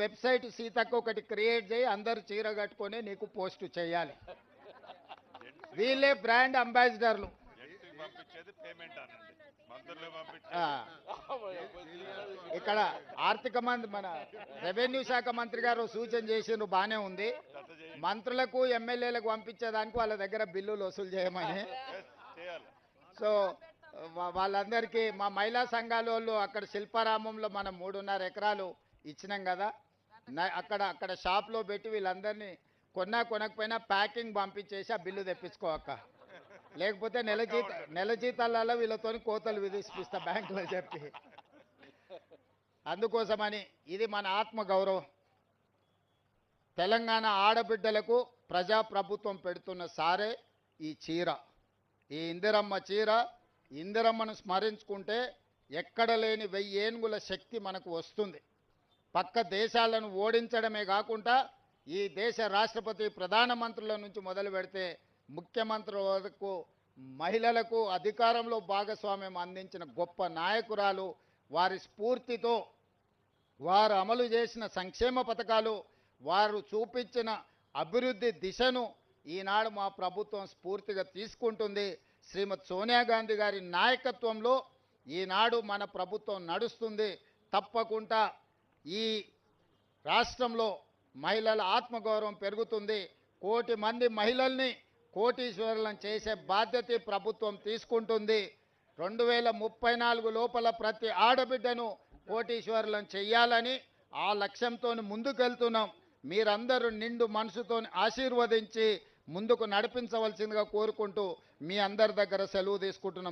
Website సీతకు ఒకటి create చేయి అందరు చీర కట్టుకొని నీకు పోస్ట్ చేయాలి. వీళ్ళే బ్రాండ్ అంబాసిడర్లు. ఇక్కడ ఆర్థిక మంత్రి మన రెవెన్యూ శాఖ మంత్రి గారు సూచన చేసిండ్రు బానే ఉంది. మంత్రులకు ఎమ్మెల్యేలకు పంపించేదానికి వాళ్ళ దగ్గర బిల్లులు వసూలు చేయమని. సో వాళ్ళందరికీ మా మహిళా సంఘాల వాళ్ళు అక్కడ శిల్పారామంలో మనం మూడున్నర ఎకరాలు ఇచ్చినాం కదా. అక్కడ అక్కడ షాప్లో పెట్టి వీళ్ళందరినీ కొన్నా కొనకపోయినా ప్యాకింగ్ పంపించేసి ఆ బిల్లు తెప్పించుకో అక్క. లేకపోతే నెల జీత నెల జీతాలలో వీళ్ళతో కోతలు విధిస్తా బ్యాంకులో చెప్పి. అందుకోసమని ఇది మన ఆత్మ గౌరవం. తెలంగాణ ఆడబిడ్డలకు ప్రజాప్రభుత్వం పెడుతున్న సారే ఈ చీర. ఈ ఇందిరమ్మ చీర ఇందిరమ్మను స్మరించుకుంటే ఎక్కడ లేని వెయ్యేనుగుల శక్తి మనకు వస్తుంది. పక్క దేశాలను ఓడించడమే కాకుండా ఈ దేశ రాష్ట్రపతి ప్రధానమంత్రుల నుంచి మొదలు పెడితే ముఖ్యమంత్రుల వరకు మహిళలకు అధికారంలో భాగస్వామ్యం అందించిన గొప్ప నాయకురాలు వారి స్ఫూర్తితో వారు అమలు చేసిన సంక్షేమ పథకాలు వారు చూపించిన అభివృద్ధి దిశను ఈనాడు మా ప్రభుత్వం స్ఫూర్తిగా తీసుకుంటుంది. శ్రీమతి సోనియా గాంధీ గారి నాయకత్వంలో ఈనాడు మన ప్రభుత్వం నడుస్తుంది. తప్పకుండా ఈ రాష్ట్రంలో మహిళల ఆత్మగౌరవం పెరుగుతుంది. కోటి మంది మహిళల్ని కోటీశ్వరులను చేసే బాధ్యత ప్రభుత్వం తీసుకుంటుంది. రెండు వేల ముప్పై నాలుగు లోపల ప్రతి ఆడబిడ్డను కోటీశ్వరులను చేయాలని ఆ లక్ష్యంతో ముందుకెళ్తున్నాం. మీరందరూ నిండు మనసుతో ఆశీర్వదించి ముందుకు నడిపించవలసిందిగా కోరుకుంటూ మీ అందరి దగ్గర సెలవు తీసుకుంటున్నాం.